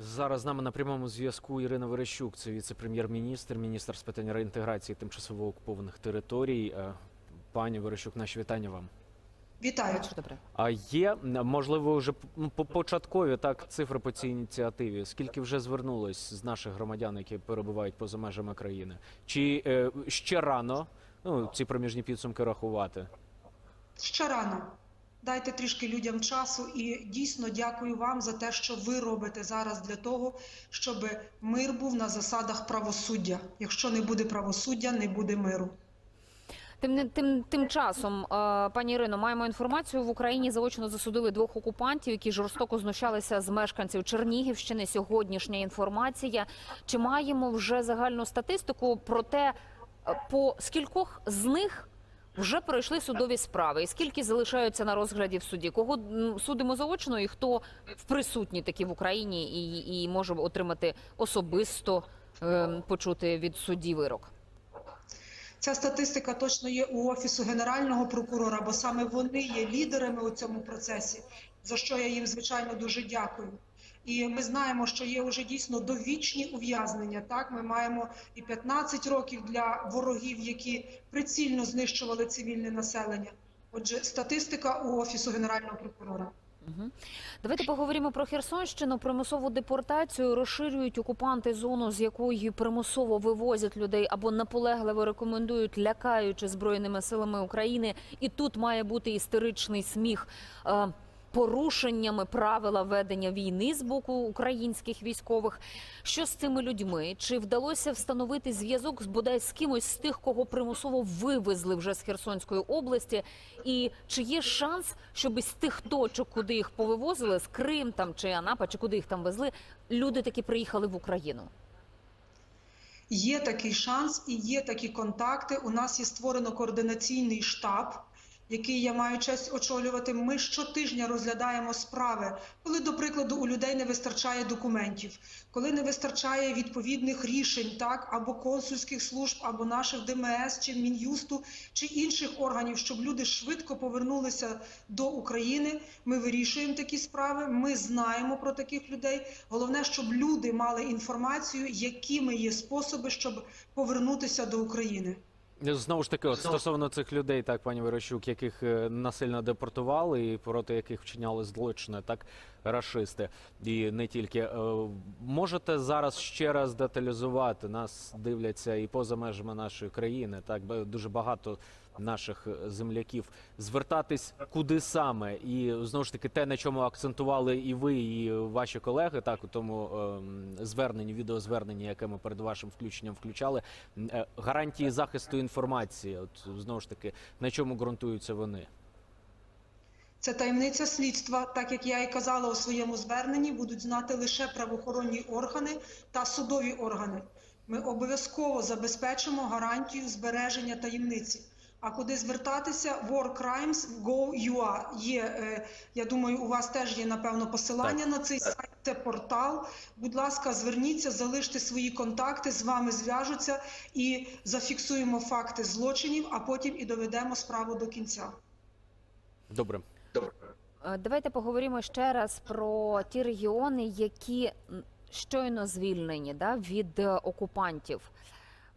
Зараз з нами на прямому зв'язку Ірина Верещук, це віце-прем'єр-міністр, міністр з питань реінтеграції тимчасово окупованих територій. Е, Пані Верещук, наші вітання вам. Вітаю. Добре. А є можливо вже ну, по- початкові так цифри по цій ініціативі? Скільки вже звернулось з наших громадян, які перебувають поза межами країни? Чи е, ще рано ну, ці проміжні підсумки рахувати? Ще рано. Дайте трішки людям часу і дійсно дякую вам за те, що ви робите зараз для того, щоб мир був на засадах правосуддя. Якщо не буде правосуддя, не буде миру. Тим не тим тим часом, е, пані Ірино, маємо інформацію в Україні. Заочно засудили двох окупантів, які жорстоко знущалися з мешканців Чернігівщини. Сьогоднішня інформація. Чи маємо вже загальну статистику про те, е, по скількох з них вже пройшли судові справи, і скільки залишаються на розгляді в суді? Кого судимо заочно, і хто в присутні такі в Україні і, і може отримати особисто е, почути від судді вирок? Ця статистика точно є у офісу генерального прокурора, бо саме вони є лідерами у цьому процесі, за що я їм звичайно дуже дякую. І ми знаємо, що є вже дійсно довічні ув'язнення. Так, ми маємо і 15 років для ворогів, які прицільно знищували цивільне населення. Отже, статистика у офісу генерального прокурора. Давайте поговоримо про Херсонщину. Примусову депортацію розширюють окупанти зону, з якої примусово вивозять людей або наполегливо рекомендують, лякаючи збройними силами України. І тут має бути істеричний сміх. Порушеннями правила ведення війни з боку українських військових, що з цими людьми? Чи вдалося встановити зв'язок з бодай з кимось з тих, кого примусово вивезли вже з Херсонської області? І чи є шанс, щоб з тих точок, куди їх повивозили, з Крим там чи Анапа, чи куди їх там везли, люди таки приїхали в Україну? Є такий шанс і є такі контакти. У нас є створено координаційний штаб, який я маю честь очолювати. Ми щотижня розглядаємо справи, коли, до прикладу, у людей не вистачає документів, коли не вистачає відповідних рішень, так або консульських служб, або наших ДМС, чи Мін'юсту, чи інших органів, щоб люди швидко повернулися до України. Ми вирішуємо такі справи. Ми знаємо про таких людей. Головне, щоб люди мали інформацію, якими є способи, щоб повернутися до України. Знову ж таки, от стосовно цих людей, так пані Верещук, яких е, насильно депортували і проти яких вчиняли злочини, так рашисти, і не тільки Е, можете зараз ще раз деталізувати. Нас дивляться і поза межами нашої країни. Так дуже багато наших е, земляків звертатись куди саме, і знову ж таки те, на чому акцентували і ви, і ваші колеги, так у тому ем, зверненні, відеозверненні, яке ми перед вашим включенням включали, е, гарантії захисту інформації. От знову ж таки, на чому ґрунтуються вони? Це таємниця слідства, так як я і казала у своєму зверненні, будуть знати лише правоохоронні органи та судові органи. Ми обов'язково забезпечимо гарантію збереження таємниці. А куди звертатися? warcrimes.go.ua. Є, е, я думаю, у вас теж є напевно посилання на цей сайт. Це портал. Будь ласка, зверніться, залиште свої контакти, з вами зв'яжуться і зафіксуємо факти злочинів, а потім і доведемо справу до кінця. Добре. Е, Давайте поговоримо ще раз про ті регіони, які щойно звільнені да, від е, окупантів.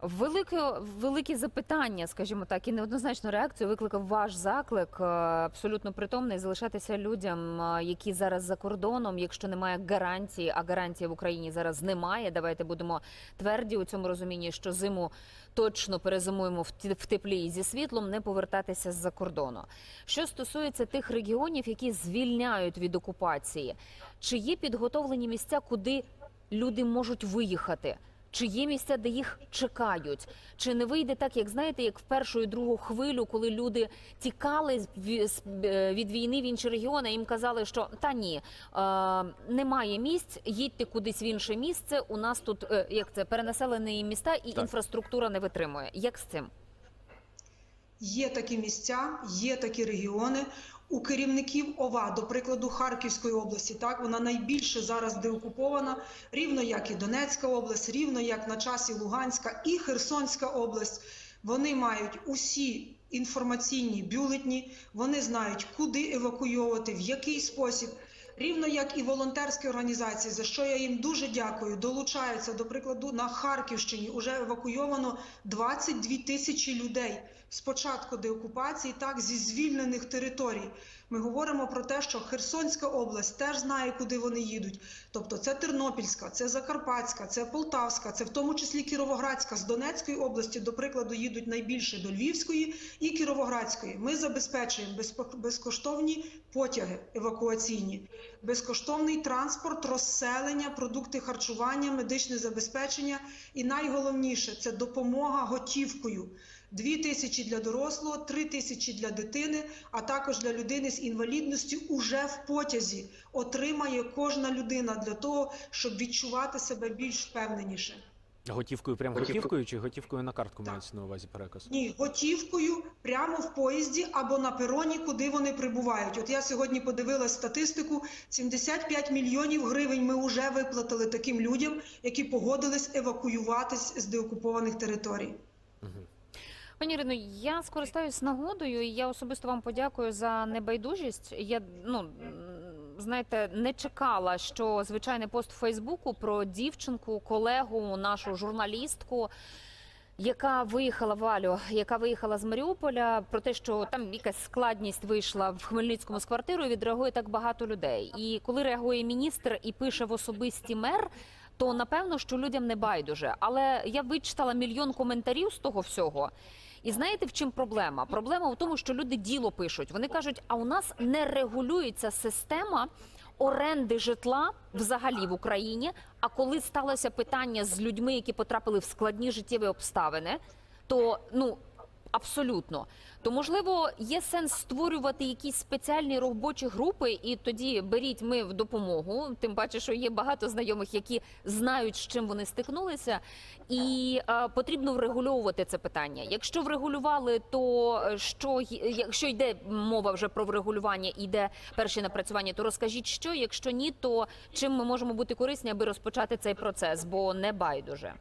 Велике, великі запитання, скажімо так, і неоднозначну реакцію викликав ваш заклик е, абсолютно притомний залишатися людям, е, які зараз за кордоном, якщо немає гарантії, а гарантії в Україні зараз немає. Давайте будемо тверді у цьому розумінні, що зиму точно перезимуємо в теплі і зі світлом, не повертатися з-за кордону. Що стосується тих регіонів, які звільняють від окупації, чи є підготовлені місця, куди люди можуть виїхати? Чи є місця, де їх чекають? Чи не вийде так, як знаєте, як в першу і другу хвилю, коли люди тікали е, від війни в інші регіони, їм казали, що та ні, е, немає місць, їдьте кудись в інше місце. У нас тут е, як це перенаселені міста і Так. інфраструктура не витримує. Як з цим? Є такі місця, є такі регіони. У керівників ОВА, до прикладу, Харківської області, так вона найбільше зараз деокупована, рівно як і Донецька область, рівно як на часі Луганська і Херсонська область. Вони мають усі інформаційні бюлетні, вони знають, куди евакуйовувати, в який спосіб. Рівно як і волонтерські організації, за що я їм дуже дякую, долучаються. До прикладу, на Харківщині вже евакуйовано 22 тисячі людей з початку деокупації, так зі звільнених територій. Ми говоримо про те, що Херсонська область теж знає, куди вони їдуть. Тобто це Тернопільська, це Закарпатська, це Полтавська, це в тому числі Кіровоградська. З Донецької області, до прикладу, їдуть найбільше до Львівської і Кіровоградської. Ми забезпечуємо безкоштовні потяги евакуаційні, безкоштовний транспорт, розселення, продукти харчування, медичне забезпечення. І найголовніше це допомога готівкою. Дві тисячі для дорослого, три тисячі для дитини, а також для людини з інвалідністю уже в потязі отримає кожна людина для того, щоб відчувати себе більш впевненіше. Готівкою, прям Готівкою. готівкою чи готівкою на картку Так. мається на увазі переказ? Ні, готівкою прямо в поїзді або на пероні, куди вони прибувають. От я сьогодні подивилась статистику: 75 мільйонів гривень ми вже виплатили таким людям, які погодились евакуюватись з деокупованих територій. Мгм. Пані Ірино, я скористаюсь нагодою, і я особисто вам подякую за небайдужість. Я ну знаєте, не чекала, що звичайний пост у Фейсбуку про дівчинку, колегу, нашу журналістку. Яка виїхала Валю, яка виїхала з Маріуполя, про те, що там якась складність вийшла в Хмельницькому з квартирою, відреагує так багато людей. І коли реагує міністр і пише в особисті мер, то напевно, що людям не байдуже. Але я вичитала мільйон коментарів з того всього. І знаєте, в чим проблема? Проблема в тому, що люди діло пишуть. Вони кажуть, а у нас не регулюється система оренди житла взагалі в Україні. А коли сталося питання з людьми, які потрапили в складні життєві обставини, то ну. Абсолютно, то можливо є сенс створювати якісь спеціальні робочі групи, і тоді беріть ми в допомогу. Тим паче, що є багато знайомих, які знають, з чим вони стикнулися, і е, потрібно врегульовувати це питання. Якщо врегулювали, то е, що якщо йде мова вже про врегулювання, йде перші напрацювання, то розкажіть, що якщо ні, то чим ми можемо бути корисні, аби розпочати цей процес, бо не байдуже.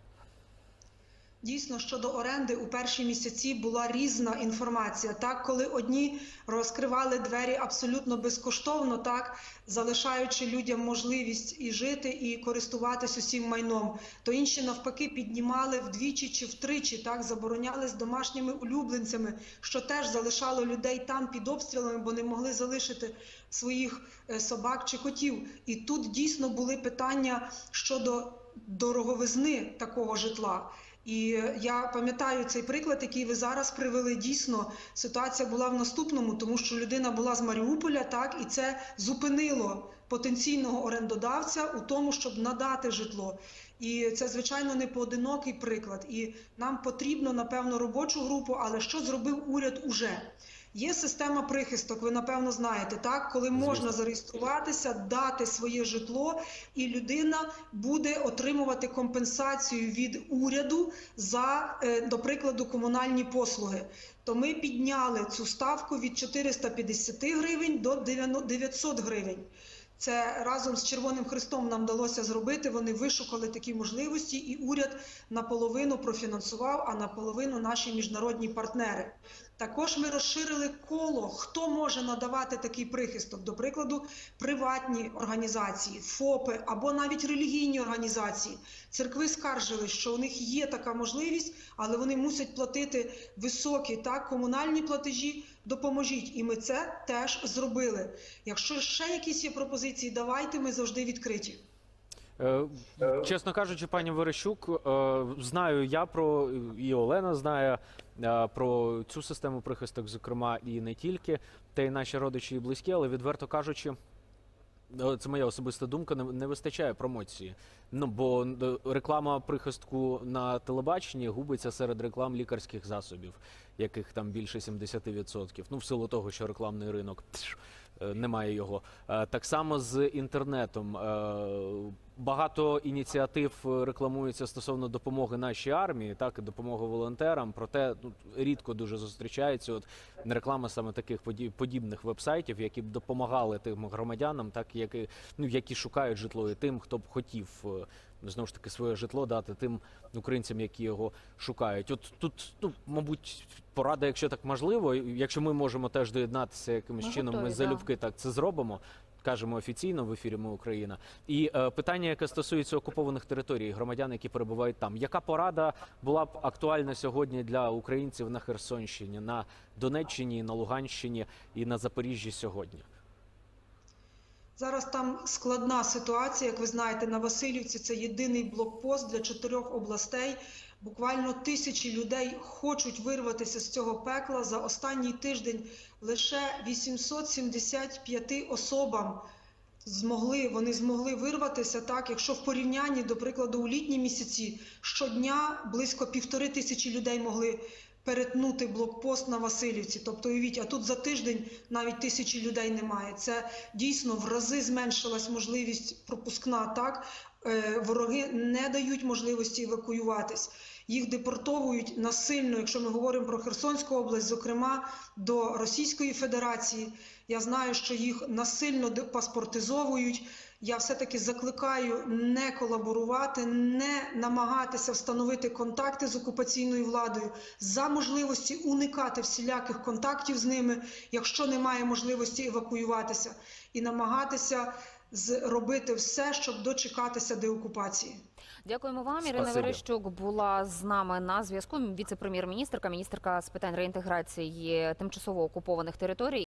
Дійсно, щодо оренди у перші місяці була різна інформація. Так, коли одні розкривали двері абсолютно безкоштовно, так залишаючи людям можливість і жити, і користуватись усім майном, то інші навпаки піднімали вдвічі чи втричі, так забороняли з домашніми улюбленцями, що теж залишало людей там під обстрілами, бо не могли залишити своїх е, собак чи котів. І тут дійсно були питання щодо дороговизни такого житла. І я пам'ятаю цей приклад, який ви зараз привели. Дійсно, ситуація була в наступному, тому що людина була з Маріуполя, так і це зупинило потенційного орендодавця у тому, щоб надати житло. І це звичайно не поодинокий приклад. І нам потрібно напевно робочу групу. Але що зробив уряд уже? Є система прихисток, ви напевно знаєте, так коли можна зареєструватися, дати своє житло, і людина буде отримувати компенсацію від уряду за, е, до прикладу, комунальні послуги. То ми підняли цю ставку від 450 гривень до 90 900 гривень. Це разом з Червоним Христом нам вдалося зробити. Вони вишукали такі можливості, і уряд наполовину профінансував, а наполовину наші міжнародні партнери. Також ми розширили коло, хто може надавати такий прихисток. До прикладу, приватні організації, ФОПи або навіть релігійні організації. Церкви скаржили, що у них є така можливість, але вони мусять платити високі так комунальні платежі. Допоможіть, і ми це теж зробили. Якщо ще якісь є пропозиції, давайте ми завжди відкриті. Е, Чесно кажучи, пані Верещук, е, знаю я про і Олена знає е, про цю систему прихисток, зокрема, і не тільки, та й наші родичі і близькі, але відверто кажучи. Е, Це моя особиста думка. Не, вистачає промоції. Ну бо е, реклама прихистку на телебаченні губиться серед реклам лікарських засобів, яких там більше 70%. Ну в силу того, що рекламний ринок немає його. Е, Так само з інтернетом. Е, Багато ініціатив е, рекламується стосовно допомоги нашій армії, так і допомоги волонтерам. Проте ну, рідко дуже зустрічається от реклама саме таких поді- подібних вебсайтів, які б допомагали тим громадянам, так які ну які шукають житло, і тим, хто б хотів е, знову ж таки своє житло дати тим українцям, які його шукають. От тут, ну мабуть, порада, якщо так можливо, якщо ми можемо теж доєднатися якимось Ми чином, ми готові, да. залюбки так це зробимо. кажемо офіційно в ефірі Ми Україна. І е, питання, яке стосується окупованих територій, громадян, які перебувають там. Яка порада була б актуальна сьогодні для українців на Херсонщині, на Донеччині, на Луганщині і на Запоріжжі сьогодні? Зараз там складна ситуація. Як ви знаєте, на Васильівці це єдиний блокпост для чотирьох областей. Буквально тисячі людей хочуть вирватися з цього пекла. За останній тиждень лише 875 особам змогли вони змогли вирватися. Так, якщо в порівнянні, до прикладу, у літні місяці щодня близько півтори тисячі людей могли перетнути блокпост на Васильівці. Тобто, уявіть, а тут за тиждень навіть тисячі людей немає. Це дійсно в рази зменшилась можливість пропускна. Так Е, вороги не дають можливості евакуюватись. Їх депортовують насильно, якщо ми говоримо про Херсонську область, зокрема до Російської Федерації. Я знаю, що їх насильно паспортизовують. Я все-таки закликаю не колаборувати, не намагатися встановити контакти з окупаційною владою за можливості уникати всіляких контактів з ними, якщо немає можливості евакуюватися, і намагатися зробити все, щоб дочекатися деокупації. Дякуємо вам. Ірина Спасибі. Верещук була з нами на зв'язку. Віце-прем'єр-міністрка, міністерка з питань реінтеграції тимчасово окупованих територій.